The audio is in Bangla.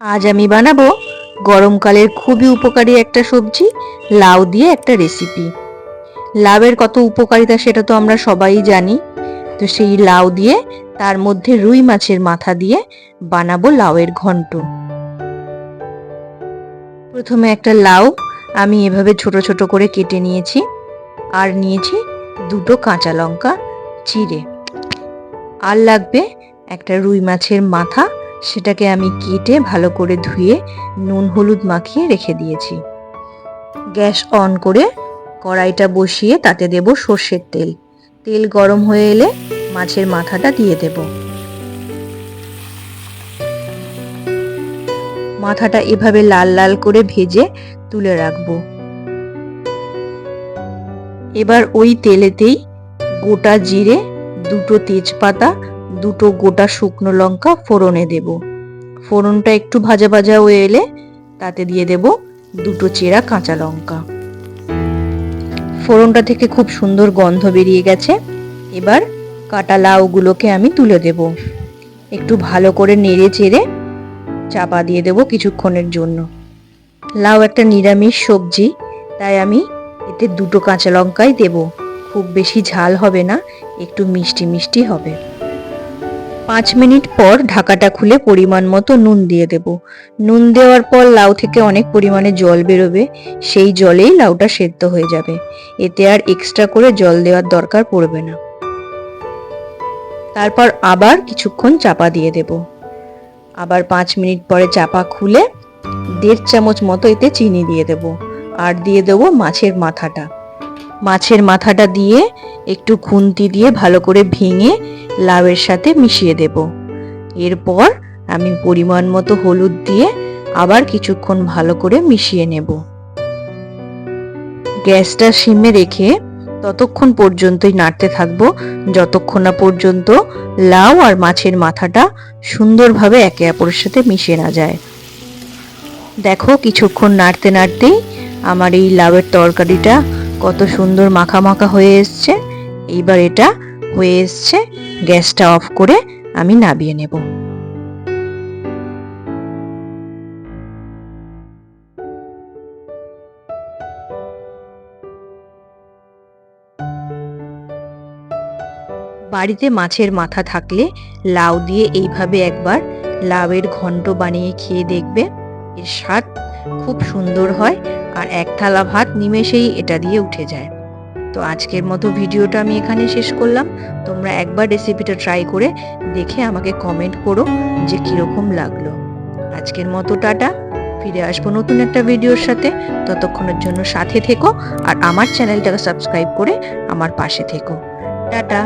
আজ আমি বানাবো গরমকালের খুবই উপকারী একটা সবজি, লাউ দিয়ে একটা রেসিপি লাউয়ের কত উপকারিতা সেটা তো আমরা সবাই জানি। তো সেই লাউ দিয়ে তার মধ্যে রুই মাছের মাথা দিয়ে বানাবো লাউয়ের ঘন্ট। প্রথমে একটা লাউ আমি এভাবে ছোট ছোট করে কেটে নিয়েছি আর নিয়েছি দুটো কাঁচা লঙ্কা, চিড়ে। আর লাগবে একটা রুই মাছের মাথা সেটাকে আমি কেটে ভালো করে ধুয়ে নুন হলুদ মাখিয়ে রেখে দিয়েছি। গ্যাস অন করে কড়াইটা বসিয়ে তাতে দেব সর্ষের তেল। তেল গরম হয়ে এলে মাছের মাথাটা দিয়ে দেব। মাথাটা এভাবে লাল লাল করে ভেজে তুলে রাখব। এবার ওই তেলেতেই গোটা জিরে, দুটো তেজপাতা দুটো গোটা শুকনো লঙ্কা ফোড়নে দেব। ফোড়নটা একটু ভাজা ভাজা হয়ে এলে তাতে দিয়ে দেব দুটো চেরা কাঁচা লঙ্কা। ফোড়নটা থেকে খুব সুন্দর গন্ধ বেরিয়ে গেছে। এবার কাটা লাউগুলোকে আমি তুলে দেব। একটু ভালো করে নেড়ে চেড়ে চাপা দিয়ে দেব কিছুক্ষণের জন্য। লাউ একটা নিরামিষ সবজি, তাই আমি এতে দুটো কাঁচা লঙ্কাই দেব। খুব বেশি ঝাল হবে না, একটু মিষ্টি মিষ্টি হবে। পাঁচ মিনিট পর ঢাকাটা খুলে পরিমাণ মতো নুন দিয়ে দেব। নুন দেওয়ার পর লাউ থেকে অনেক পরিমাণে জল বেরোবে, সেই জলেই লাউটা সেদ্ধ হয়ে যাবে। এতে আর এক্সট্রা করে জল দেওয়ার দরকার পড়বে না। তারপর আবার কিছুক্ষণ চাপা দিয়ে দেব। আবার পাঁচ মিনিট পরে চাপা খুলে দেড় চামচ মতো এতে চিনি দিয়ে দেব। আর দিয়ে দেবো মাছের মাথাটা। মাছের মাথাটা দিয়ে একটু খুন্তি দিয়ে ভালো করে ভেঙে লাউয়ের সাথে মিশিয়ে দেব। এরপর আমি পরিমাণ মতো হলুদ দিয়ে আবার কিছুক্ষণ ভালো করে মিশিয়ে নেব। গ্যাসটা সিমে রেখে ততক্ষণ পর্যন্তই নাড়তে থাকব, যতক্ষণ না পর্যন্ত লাউ আর মাছের মাথাটা সুন্দরভাবে একে অপরের সাথে মিশে না যায়। দেখো, কিছুক্ষণ নাড়তে নাড়তেই আমার এই লাউয়ের তরকারিটা কত সুন্দর মাখা মাখা হয়ে এসছে। এইবার এটা হয়ে এসছে, গ্যাসটা অফ করে আমি নাবিয়ে নেব। বাড়িতে মাছের মাথা থাকলে লাউ দিয়ে এইভাবে একবার লাউয়ের ঘন্ট বানিয়ে খেয়ে দেখবে এর স্বাদ খুব সুন্দর হয়। আর এক থালা ভাত নিমেষেই এটা দিয়ে উঠে যায়। তো আজকের মতো ভিডিওটা আমি এখানে শেষ করলাম। তোমরা একবার রেসিপিটা ট্রাই করে দেখে আমাকে কমেন্ট করো যে কীরকম লাগল। আজকের মতো টাটা। ফিরে আসব নতুন একটা ভিডিওর সাথে। ততক্ষণের জন্য সাথে থেকো আর আমার চ্যানেলটাকে সাবস্ক্রাইব করে আমার পাশে থেকো। টাটা।